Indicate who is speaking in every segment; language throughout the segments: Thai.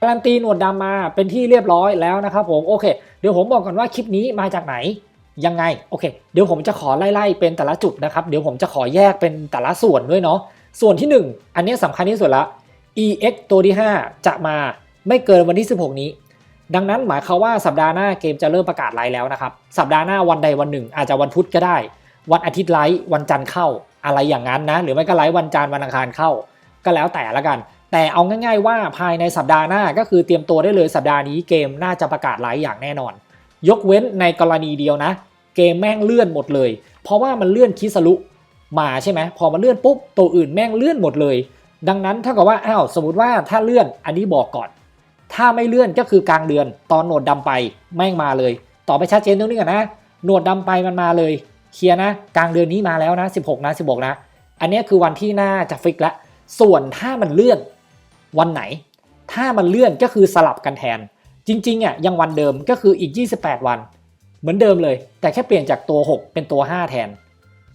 Speaker 1: การันตีหนวดดำมาเป็นที่เรียบร้อยแล้วนะครับผมโอเค เดี๋ยวผมบอกก่อนว่าคลิปนี้มาจากไหนยังไงโอเค เดี๋ยวผมจะขอไล่ๆเป็นแต่ละจุดนะครับเดี๋ยวผมจะขอแยกเป็นแต่ละส่วนด้วยเนาะส่วนที่ 1 อันนี้สำคัญที่สุดละ EX ตัวที่ 5 จะมาไม่เกินวันที่ 16 นี้ ดังนั้นหมายความว่าสัปดาห์หน้าเกมจะเริ่มประกาศไลฟ์แล้วนะครับสัปดาห์หน้าวันใดวันหนึ่ง อาจจะวันพุธก็ได้ วันอาทิตย์ไลฟ์วันจันทร์เข้าอะไรอย่างนั้นนะ หรือไม่ก็ไลฟ์วันจันทร์วันอังคารเข้า ก็แล้วแต่ละกัน แต่เอาง่าย ๆ ว่าภายในสัปดาห์หน้าก็คือเตรียมตัวได้เลยสัปดาห์นี้เกมน่าจะประกาศไลฟ์อย่างแน่นอน ยกเว้นในกรณีเดียวนะ เกมแม่งเลื่อนหมดเลย เพราะว่ามันเลื่อนคิสลุมาใช่ไหมพอมันเลื่อนปุ๊บตัวอื่นแม่งเลื่อนหมดเลย ดังนั้นถ้ากับว่าอ้าวสมมติว่าถ้าเลื่อนอันนี้บอกก่อน ถ้าไม่เลื่อนก็คือกลางเดือน ตอนโหนดดำไปแม่งมาเลย ต่อไปชัดเจนตรงนี้ก่อนนะโหนดดำไปมันมาเลยเคลียร์นะกลางเดือนนี้มาแล้วนะ 16 นะ 16 นะ อันนี้คือวันที่น่าจะฟิกแล้วส่วนถ้ามันเลื่อน วันไหน ถ้ามันเลื่อนก็คือสลับกันแทน จริงๆอะยังวันเดิมก็คืออีก 28 วัน เหมือนเดิมเลย แต่แค่เปลี่ยนจากตัว 6 เป็นตัว 5 แทน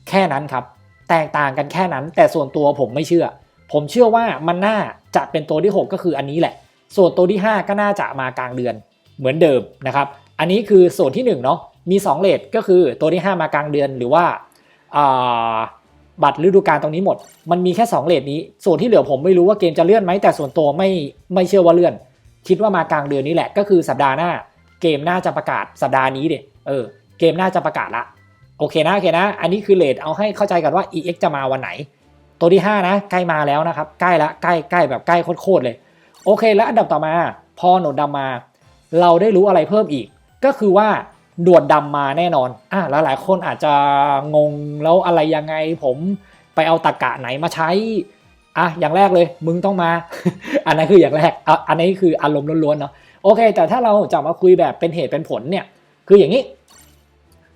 Speaker 1: แค่นั้นครับ แตกต่างกันแค่นั้น แต่ส่วนตัวผมไม่เชื่อ ผมเชื่อว่ามันน่าจะเป็นตัวที่ 6 ก็คืออันนี้แหละ ส่วนตัวที่ 5 ก็น่าจะมากลางเดือนเหมือนเดิมนะครับ อันนี้คือส่วนที่1เนาะมี2เลทก็คือตัวที่ 5 มากลางเดือนหรือว่าอ่า บัตรฤดูกาลตรงนี้หมด มันมีแค่2เลทนี้ ส่วนที่เหลือผมไม่รู้ว่าเกมจะเลื่อนไหมแต่ส่วนตัวไม่ไม่เชื่อว่าเลื่อน คิดว่ามากลางเดือนนี้แหละ ก็คือสัปดาห์หน้า เกมน่าจะประกาศสัปดาห์นี้เด็เออ เกมน่าจะประกาศละ โอเคนะโอเคนะ อันนี้คือเลทเอาให้เข้าใจกันว่า EX จะมาวันไหน ตัวที่ 5 นะใกล้มาแล้วนะครับ ใกล้ละใกล้ใกล้แบบใกล้โคตรเลย โอเค แล้วอันดับต่อมา พอหนดดำมา เราได้รู้อะไรเพิ่มอีก ก็คือว่า หนวดดำมาแน่นอนอะแล้วหลายคนอาจจะงงแล้วอะไรยังไงผมไปเอาตะกะไหนมาใช้อะอย่างแรกเลยมึงต้องมา อันนั้นคืออย่างแรกอะอันนี้คืออารมณ์ล้วนๆเนาะโอเค แต่ถ้าเราจะมาคุยแบบเป็นเหตุเป็นผลเนี่ยคืออย่างนี้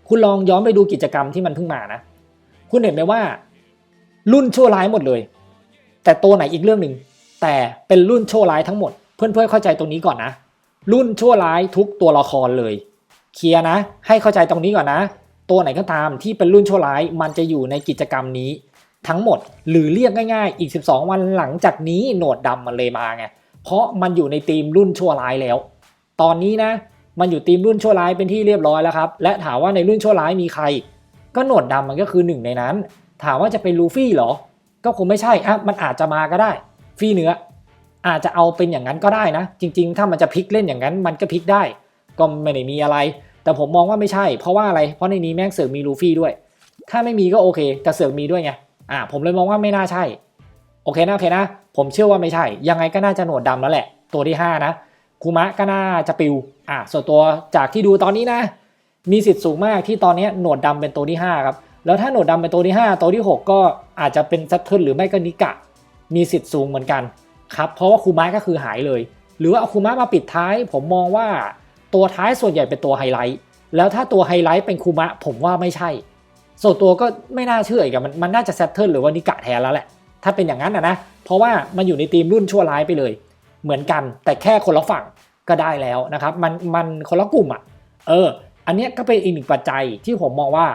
Speaker 1: คุณลองย้อนไปดูกิจกรรมที่มันเพิ่งมานะ คุณเห็นไหมว่า รุ่นชั่วร้ายหมดเลย แต่ตัวไหนอีกเรื่องหนึ่งแต่เป็นรุ่นชั่วร้ายทั้งหมด เพื่อนๆเข้าใจตรงนี้ก่อนนะ รุ่นชั่วร้ายทุกตัวละครเลย เคลียร์นะ ให้เข้าใจตรงนี้ก่อนนะ ตัวไหนก็ตามที่เป็นรุ่นชั่วร้าย มันจะอยู่ในกิจกรรมนี้ทั้งหมด หรือเรียกง่ายๆ อีก 12 วันหลังจากนี้โหนดดำมันเลยมาไง เพราะมันอยู่ในธีมรุ่นชั่วร้ายแล้ว ตอนนี้นะ มันอยู่ธีมรุ่นชั่วร้ายเป็นที่เรียบร้อยแล้วครับ และถามว่าในรุ่นชั่วร้ายมีใคร ก็โหนดดำมันก็คือหนึ่งในนั้น ถามว่าจะเป็นลูฟี่เหรอ ก็คงไม่ใช่อะมันอาจจะมาก็ได้ ฟี่เนื้ออาจจะเอาเป็นอย่างนั้นก็ได้นะ จริง ๆ ถ้ามันจะพลิกเล่นอย่างนั้นมันก็พลิกได้ ก็ไม่ได้มีอะไร แต่ผมมองว่าไม่ใช่ เพราะว่าอะไร เพราะในนี้แม่งเสือกมีลูฟี่ด้วย ถ้าไม่มีก็โอเค แต่เสือกมีด้วยไง อ่า ผมเลยมองว่าไม่น่าใช่ โอเคนะโอเคนะ ผมเชื่อว่าไม่ใช่ ยังไงก็น่าจะหนวดดำแล้วแหละ ตัวที่ 5 นะ คูมะก็น่าจะปิว อ่า ส่วนตัวจากที่ดูตอนนี้นะ มีสิทธิ์สูงมากที่ตอนนี้หนวดดำเป็นตัวที่ 5 ครับ แล้วถ้าหนวดดำเป็นตัวที่ 5 ตัวที่ 6 ก็อาจจะเป็นซัตเทิลหรือไม่ก็นิกะ มีสิทธิ์สูงเหมือนกัน ครับ เพราะว่าคูมะก็คือหายเลย หรือว่าเอาคูมะมาปิดท้าย ผมมองว่า ตัวท้ายส่วนใหญ่เป็นตัวไฮไลท์แล้วถ้าตัวไฮไลท์เป็นคูมะผมว่าไม่ใช่ ส่วนตัวก็ไม่น่าเชื่ออีกอะมันมันน่าจะแซตเทิลหรือว่านิกะแทนแล้วแหละ ถ้าเป็นอย่างนั้นนะนะ เพราะว่ามันอยู่ในทีมรุ่นชั่วร้ายไปเลย เหมือนกันแต่แค่คนละฝั่งก็ได้แล้วนะครับ มันมันคนละกลุ่มอะ เออ อันนี้ก็เป็นอีกหนึ่งปัจจัยที่ผมมองว่า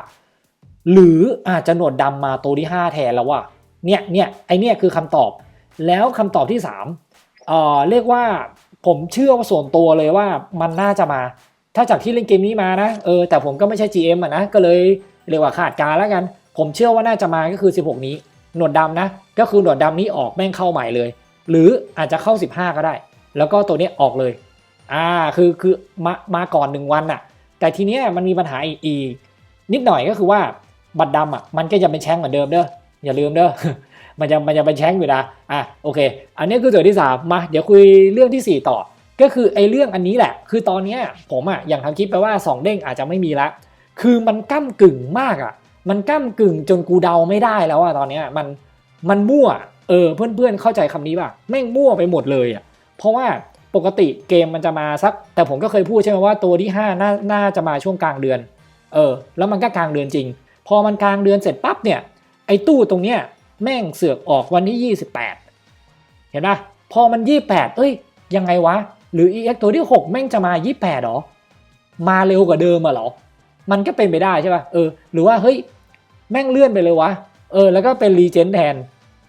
Speaker 1: หรืออาจจะหนวดดำมาตัวที่ 5 แทนแล้วว่ะเนี่ยเนี่ยไอเนี่ยคือคำตอบ แล้วคำตอบที่3เอ่อเรียกว่า ผมเชื่อว่าส่วนตัวเลยว่ามันน่าจะมา ถ้าจากที่เล่นเกมนี้มานะเออแต่ผมก็ไม่ใช่ GM อะนะก็เลยเรียกว่าขาดการแล้วกัน ผมเชื่อว่าน่าจะมาก็คือ 16 นี้หนวดดำนะ ก็คือหนวดดำนี้ออกแม่งเข้าใหม่เลย หรืออาจจะเข้า 15 ก็ได้ แล้วก็ตัวนี้ออกเลยอ่าคือคือมามาก่อนหนึ่งวันน่ะ แต่ทีเนี้ยมันมีปัญหาอีกนิดหน่อยก็คือว่าบัตรดำอะมันก็จะเป็นแช้งเหมือนเดิมเด้ออย่าลืมเด้อ มันจะมันจะเป็นแช้งอยู่นะอะโอเค อันนี้คือส่วนที่ 3 มา เดี๋ยวคุยเรื่องทีสี่4 ต่อ ก็คือไอ้เรื่องอันนี้แหละ คือตอนเนี้ยผมอะอย่างทำคลิปไปว่า 2 เด้งอาจจะไม่มีละ คือมันก้ากึ่งมากอะ มันก้ากึ่งจนกูเดาไม่ได้แล้วอะตอนเนี้ยมันมันมั่วเออเพื่อนๆเข้าใจคำนี้ป่ะแม่งมั่วไปหมดเลยอะเพราะว่าปกติเกมมันจะมาสัก แต่ผมก็เคยพูดใช่ไหมว่าตัวที่5น่าน่าจะมาช่วงกลางเดือน เออ แล้วมันก็กลางเดือนจริง พอมันกลางเดือนเสร็จปั๊บเนี่ยไอ้ตู้ตรงเนี้ย แม่งเสือกออกวันที่ 28 เห็นปะพอมัน 28 เอ้ย ยังไงวะ หรือ EX ตัวที่ 6 แม่งจะมา 28หรอ มาเร็วกว่าเดิมอะหรอ มันก็เป็นไปได้ใช่ปะเออ หรือว่า เฮ้ย แม่งเลื่อนไปเลยวะ เออ แล้วก็เป็นรีเจนแทน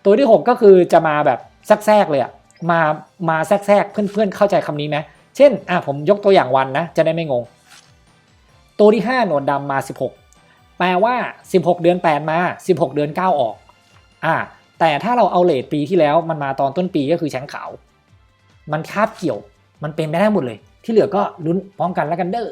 Speaker 1: ตัวที่ 6 ก็คือจะมาแบบแทรกๆเลยอะมา มาแทรกๆเพื่อนๆ เข้าใจคำนี้ไหมเช่น อะ ผมยกตัวอย่างวันนะ จะได้ไม่งง ตัวที่ 5 หนวดดำมา 16 แปลว่า 16 เดือน 8 มา 16 เดือน 9 ออก อ่าแต่ถ้าเราเอาเลทปีที่แล้วมันมาตอนต้นปีก็คือแชงขาว มันคาบเกี่ยว มันเป็นไปได้หมดเลย ที่เหลือก็ลุ้นพร้อมกันแล้วกันเด้อ